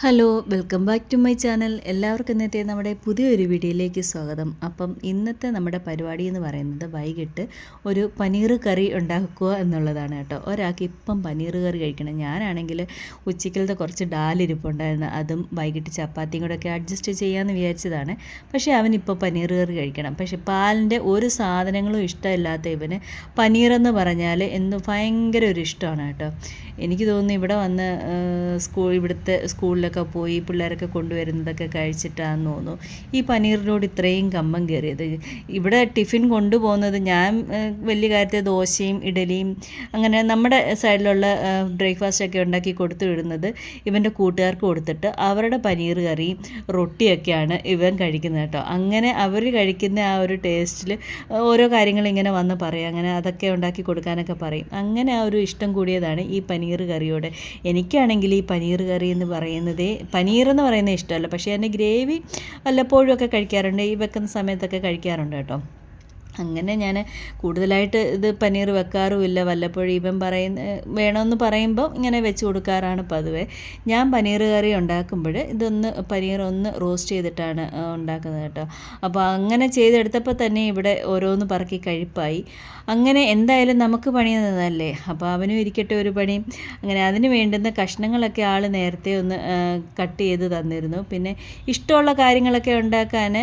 Hello welcome back to my channel. എല്ലാവർക്കും ഇന്നത്തെ നമ്മുടെ പുതിയൊരു വീഡിയോയിലേക്ക് സ്വാഗതം. അപ്പം ഇന്നത്തെ നമ്മുടെ പരിപാടി എന്ന് പറയുന്നത് വൈകിട്ട് ഒരു പനീർ കറി ഉണ്ടാക്കുക എന്നുള്ളതാണ് കേട്ടോ. ഒരാൾക്ക് ഇപ്പം പനീർ കറി കഴിക്കണം. ഞാനാണെങ്കിൽ ഉച്ചക്കലത്തെ കുറച്ച് ഡാലിരിപ്പുണ്ടായിരുന്നു. അതും വൈകിട്ട് ചപ്പാത്തിയും കൂടെ ഒക്കെ അഡ്ജസ്റ്റ് ചെയ്യാമെന്ന് വിചാരിച്ചതാണ്. പക്ഷേ അവനിപ്പോൾ പനീർ കറി കഴിക്കണം. പക്ഷേ പാലിന്റെ ഒരു സാധനങ്ങളും ഇഷ്ടമില്ലാത്ത ഇവന് പനീർ എന്ന് പറഞ്ഞാൽ എന്ന് ഭയങ്കര ഒരു ഇഷ്ടമാണ് കേട്ടോ. എനിക്ക് തോന്നുന്നു ഇവിടെ വന്ന് സ്കൂൾ ഇവിടുത്തെ സ്കൂളിലൊക്കെ പോയി പിള്ളേരൊക്കെ കൊണ്ടുവരുന്നതൊക്കെ കഴിച്ചിട്ടാണെന്ന് തോന്നുന്നു. ഈ പനീറിനോട് ഇത്രയും കമ്പം കയറിയത്. ഇവിടെ ടിഫിൻ കൊണ്ടുപോകുന്നത് ഞാൻ വലിയ കാര്യത്തെ ദോശയും ഇഡലിയും അങ്ങനെ നമ്മുടെ സൈഡിലുള്ള ബ്രേക്ക്ഫാസ്റ്റ് ഒക്കെ ഉണ്ടാക്കി കൊടുത്തു വിടുന്നത് ഇവന്റെ കൂട്ടുകാർക്ക് കൊടുത്തിട്ട് അവരുടെ പനീർ കറിയും റൊട്ടിയൊക്കെയാണ് ഇവൻ കഴിക്കുന്നത് കേട്ടോ. അങ്ങനെ അവർ കഴിക്കുന്ന ആ ഒരു ടേസ്റ്റിൽ ഓരോ കാര്യങ്ങൾ ഇങ്ങനെ വന്ന് പറയും. അങ്ങനെ അതൊക്കെ ഉണ്ടാക്കി കൊടുക്കാനൊക്കെ പറയും. അങ്ങനെ ആ ഒരു ഇഷ്ടം കൂടിയതാണ് ഈ പനീർ കറിയോട്. എനിക്കാണെങ്കിൽ ഈ പനീർ കറി എന്ന് പറയുന്നത് പനീർ എന്ന് പറയുന്നത് ഇഷ്ടമല്ല. പക്ഷേ അതിന്റെ ഗ്രേവി വല്ലപ്പോഴും ഒക്കെ കഴിക്കാറുണ്ട്. ഈ വെക്കുന്ന സമയത്തൊക്കെ കഴിക്കാറുണ്ട് കേട്ടോ. അങ്ങനെ ഞാൻ കൂടുതലായിട്ട് ഇത് പനീർ വെക്കാറുമില്ല. വല്ലപ്പോഴും ഇവൻ പറയുന്ന വേണമെന്ന് പറയുമ്പോൾ ഇങ്ങനെ വെച്ച് കൊടുക്കാറാണ് പതിവ്. ഞാൻ പനീർ കറി ഉണ്ടാക്കുമ്പോൾ ഇതൊന്ന് പനീർ ഒന്ന് റോസ്റ്റ് ചെയ്തിട്ടാണ് ഉണ്ടാക്കുന്നത് കേട്ടോ. അപ്പോൾ അങ്ങനെ ചെയ്തെടുത്തപ്പോൾ തന്നെ ഇവിടെ ഓരോന്ന് പറക്കി കഴിപ്പായി. അങ്ങനെ എന്തായാലും നമുക്ക് പണി തന്നതല്ലേ? അപ്പോൾ അവനും ഇരിക്കട്ടെ ഒരു പണി. അങ്ങനെ അതിന് വേണ്ടുന്ന കഷ്ണങ്ങളൊക്കെ ആൾ നേരത്തെ ഒന്ന് കട്ട് ചെയ്ത് തന്നിരുന്നു. പിന്നെ ഇഷ്ടമുള്ള കാര്യങ്ങളൊക്കെ ഉണ്ടാക്കാൻ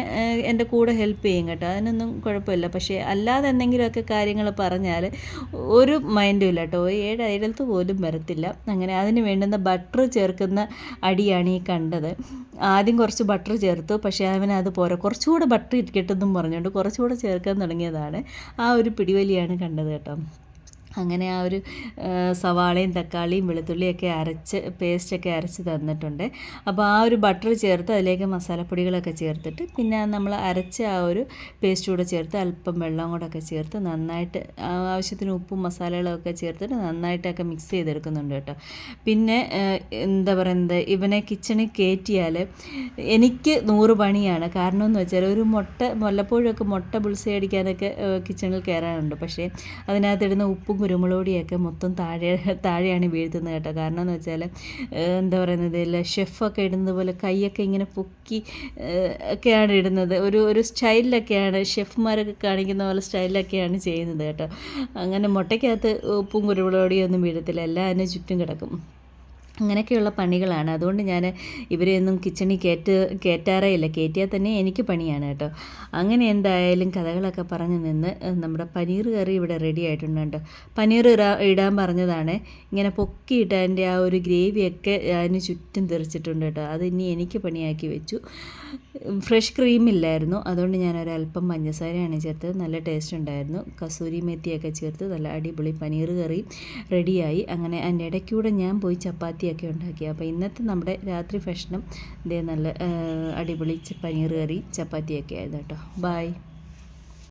എന്റെ കൂടെ ഹെൽപ്പ് ചെയ്യും കേട്ടോ. അതിനൊന്നും കുഴപ്പമില്ല. പക്ഷേ അല്ലാതെ എന്തെങ്കിലുമൊക്കെ കാര്യങ്ങൾ പറഞ്ഞാൽ ഒരു മൈൻഡും ഇല്ല കേട്ടോ. ഏഴ് അയലത്ത് പോലും വരത്തില്ല. അങ്ങനെ അതിന് വേണ്ടുന്ന ബട്ടർ ചേർക്കുന്ന അടിയാണ് ഈ കണ്ടത്. ആദ്യം കുറച്ച് ബട്ടർ ചേർത്തു. പക്ഷേ അവന് അത് പോരാ. കുറച്ചുകൂടെ ബട്ടർ ഇരിക്കട്ടെന്നും പറഞ്ഞുകൊണ്ട് കുറച്ചുകൂടെ ചേർക്കാൻ തുടങ്ങിയതാണ് ആ ഒരു പിടിവലിയാണ് കണ്ടത് കേട്ടോ. അങ്ങനെ ആ ഒരു സവാളയും തക്കാളിയും വെളുത്തുള്ളിയൊക്കെ അരച്ച് പേസ്റ്റൊക്കെ അരച്ച് തന്നിട്ടുണ്ട്. അപ്പോൾ ആ ഒരു ബട്ടർ ചേർത്ത് അതിലേക്ക് മസാലപ്പൊടികളൊക്കെ ചേർത്തിട്ട് പിന്നെ നമ്മൾ അരച്ച ആ ഒരു പേസ്റ്റ് കൂടെ ചേർത്ത് അല്പം വെള്ളം കൂടെ ചേർത്ത് നന്നായിട്ട് ആവശ്യത്തിന് ഉപ്പും മസാലകളൊക്കെ ചേർത്തിട്ട് നന്നായിട്ടൊക്കെ മിക്സ് ചെയ്തെടുക്കുന്നുണ്ട് കേട്ടോ. പിന്നെ എന്താ പറയുന്നത് ഇവനെ കിച്ചണിൽ കയറ്റിയാൽ എനിക്ക് നൂറ് പണിയാണ്. കാരണം എന്ന് വെച്ചാൽ ഒരു മുട്ട വല്ലപ്പോഴൊക്കെ മുട്ട ബുൾസൈ അടിക്കാനൊക്കെ കിച്ചണിൽ കയറാനുണ്ട്. പക്ഷേ അതിനകത്തിടുന്ന ഉപ്പും കുരുമുളകൊടിയൊക്കെ മൊത്തം താഴെ താഴെയാണ് വീഴ്ത്തുന്നത് കേട്ടോ. കാരണം എന്ന് വെച്ചാൽ എന്താ പറയുന്നത് ഇല്ല ഷെഫൊക്കെ ഇടുന്നത് പോലെ കൈയൊക്കെ ഇങ്ങനെ പൊക്കി ഒക്കെയാണ് ഇടുന്നത്. ഒരു ഒരു സ്റ്റൈലിലൊക്കെയാണ് ഷെഫ്മാരൊക്കെ കാണിക്കുന്ന പോലെ സ്റ്റൈലിലൊക്കെയാണ് ചെയ്യുന്നത് കേട്ടോ. അങ്ങനെ മുട്ടയ്ക്കകത്ത് ഉപ്പും കുരുമുളകൊടിയൊന്നും വീഴത്തില്ല. എല്ലാം അതിന് ചുറ്റും കിടക്കും. അങ്ങനെയൊക്കെയുള്ള പണികളാണ്. അതുകൊണ്ട് ഞാൻ ഇവരെയൊന്നും കിച്ചണിൽ കയറ്റ് കയറ്റാറേ ഇല്ല കയറ്റിയാൽ തന്നെ എനിക്ക് പണിയാണ് കേട്ടോ. അങ്ങനെ എന്തായാലും കഥകളൊക്കെ പറഞ്ഞു നിന്ന് നമ്മുടെ പനീർ കറി ഇവിടെ റെഡി ആയിട്ടുണ്ട് കേട്ടോ. പനീർ ഇടാൻ പറഞ്ഞതാണ്. ഇങ്ങനെ പൊക്കിയിട്ട് അതിന്റെ ആ ഒരു ഗ്രേവിയൊക്കെ അതിന് ചുറ്റും തെറിച്ചിട്ടുണ്ട് കേട്ടോ. അത് ഇനി എനിക്ക് പണിയാക്കി വെച്ചു. ഫ്രഷ് ക്രീം ഇല്ലായിരുന്നു. അതുകൊണ്ട് ഞാൻ ഒരല്പം പഞ്ചസാരയാണ് ചേർത്തത്. നല്ല ടേസ്റ്റ് ഉണ്ടായിരുന്നു. കസൂരി മെത്തിയൊക്കെ ചേർത്ത് നല്ല അടിപൊളി പനീർ കറി റെഡിയായി അങ്ങനെ അതിന്റെ ഇടയ്ക്കൂടെ ഞാൻ പോയി ചപ്പാത്തി ചപ്പാത്തിയൊക്കെ ഉണ്ടാക്കി. അപ്പോൾ ഇന്നത്തെ നമ്മുടെ രാത്രി ഭക്ഷണം ഇതേ നല്ല അടിപൊളി പനീർ കറി ചപ്പാത്തിയൊക്കെ ആയിരുന്നു കേട്ടോ. ബായ്